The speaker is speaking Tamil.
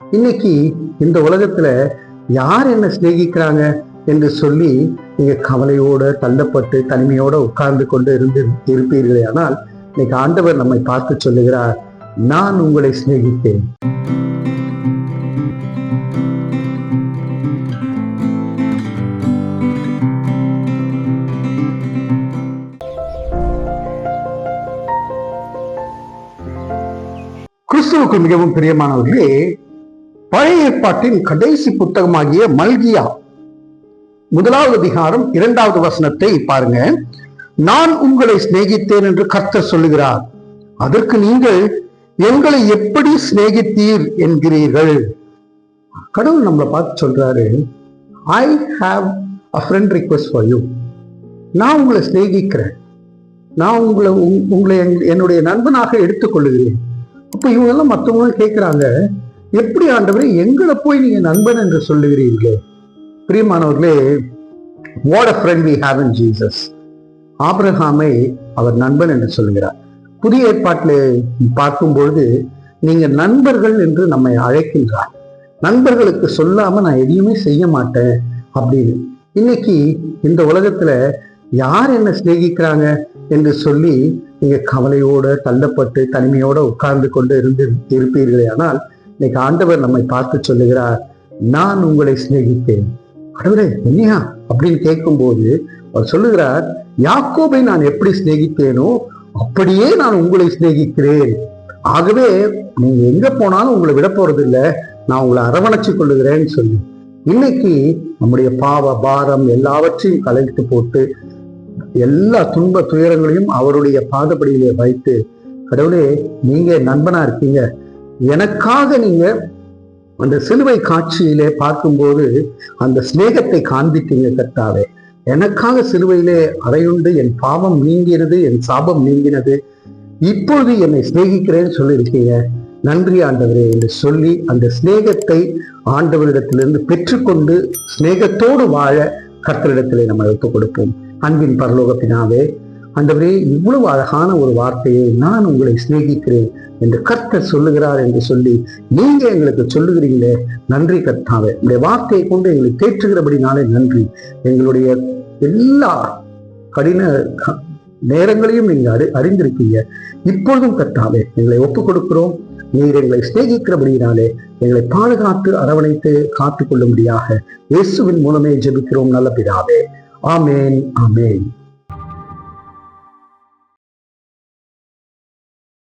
இன்னைக்கு இந்த உலகத்துல யார் என்ன சிநேகிக்கிறாங்க என்று சொல்லி நீங்க கவலையோட தள்ளப்பட்டு தனிமையோட உட்கார்ந்து கொண்டு இருந்து இருப்பீர்களே ஆனால் இன்னைக்கு ஆண்டவர் நம்மை பார்த்து சொல்லுகிறார் நான் உங்களை சிநேகித்தேன். கிறிஸ்துவுக்கு மிகவும் பிரியமானவர்களே பழைய ஏற்பாட்டின் கடைசி புத்தகமாகிய மல்கியா. முதலாவது அதிகாரம் இரண்டாவது வசனத்தை பாருங்க. நான் உங்களை சிநேகித்தேன் என்று கர்த்தர் சொல்லுகிறார். அதற்கு நீங்கள் எங்களை எப்படி சிநேகித்தீர் என்கிறீர்கள்? கடவுள் நம்மளை பார்த்து சொல்றாரு I have a friend request for you நான் உங்களை சிநேகிக்கிறேன். நான் உங்களை உங்- உங்களை என்- என்னுடைய நண்பனாக எடுத்துக்கொள்ளுகிறேன். அப்ப இவங்கெல்லாம் மற்றவங்களும் கேட்குறாங்க எப்படி ஆண்டவரே எங்களை போய் நீங்க நண்பன் என்று சொல்லுகிறீர்களே? பிரியமானவர்களே what a friend we have in Jesus ஆப்ரஹாமை அவர் நண்பன் என்று சொல்லுகிறார். புதிய ஏற்பாட்டில் பார்க்கும்பொழுது நீங்க நண்பர்கள் என்று நம்மை அழைக்கின்றார். நண்பர்களுக்கு சொல்லாம நான் எதையுமே செய்ய மாட்டேன் அப்படின்னு. இன்னைக்கு இந்த உலகத்துல யார் என்ன சிநேகிக்கிறாங்க என்று சொல்லி நீங்க கவலையோட தள்ளப்பட்டு தனிமையோட உட்கார்ந்து கொண்டு இருந்து இருப்பீர்களே ஆனால் இன்னைக்கு ஆண்டவர் நம்மை பார்த்து சொல்லுகிறார் நான் உங்களை சிநேகித்தேன். கடவுளே என்னையா? அப்படின்னு கேட்கும்போது அவர் சொல்லுகிறார் யாக்கோபை நான் எப்படி சிநேகித்தேனோ அப்படியே நான் உங்களை சிநேகிக்கிறேன். ஆகவே நீங்க எங்க போனாலும் உங்களை விட போறது இல்ல நான் உங்களை அரவணைச்சு கொள்ளுகிறேன்னு சொல்லி. இன்னைக்கு நம்முடைய பாவ பாரம் எல்லாவற்றையும் கலைத்து போட்டு எல்லா துன்ப துயரங்களையும் அவருடைய பாதப்படியிலே வைத்து கடவுளே நீங்க நண்பனா இருக்கீங்க. எனக்காக நீங்க அந்த சிலுவை காட்சியிலே பார்க்கும்போது அந்த சிநேகத்தை காண்பித்தீங்க கர்த்தாவே. எனக்காக சிலுவையிலே அறையுண்டு என் பாவம் நீங்கிறது என் சாபம் நீங்கினது. இப்பொழுது என்னை சிநேகிக்கிறேன்னு சொல்லியிருக்கீங்க. நன்றி ஆண்டவரே என்று சொல்லி அந்த சிநேகத்தை ஆண்டவரிடத்திலிருந்து பெற்றுக்கொண்டு சிநேகத்தோடு வாழ கர்த்தரிடத்திலே நம்ம ஒப்புக் கொடுப்போம். அன்பின் பரலோக ஆண்டவரே இவ்வளவு அழகான ஒரு வார்த்தையை நான் உங்களை சிநேகிக்கிறேன் என்று கர்த்தர் சொல்லுகிறார் என்று சொல்லி நீங்க எங்களுக்கு சொல்லுகிறீங்களே. நன்றி கர்த்தாவே. உங்களுடைய வார்த்தையை கொண்டு எங்களை தேற்றுகிறபடினாலே நன்றி. எங்களுடைய எல்லா கடின நேரங்களையும் நீங்க அறி அறிந்திருக்கீங்க. இப்பொழுதும் கர்த்தாவே எங்களை ஒப்புக் கொடுக்கிறோம் நீர் எங்களை சிநேகிக்கிறபடியினாலே எங்களை பாதுகாத்து அரவணைத்து காத்துக் கொள்ளும்படியாக இயேசுவின் மூலமே ஜெபிக்கிறோம் நல்ல பிதாவே. ஆமேன் ஆமேன்.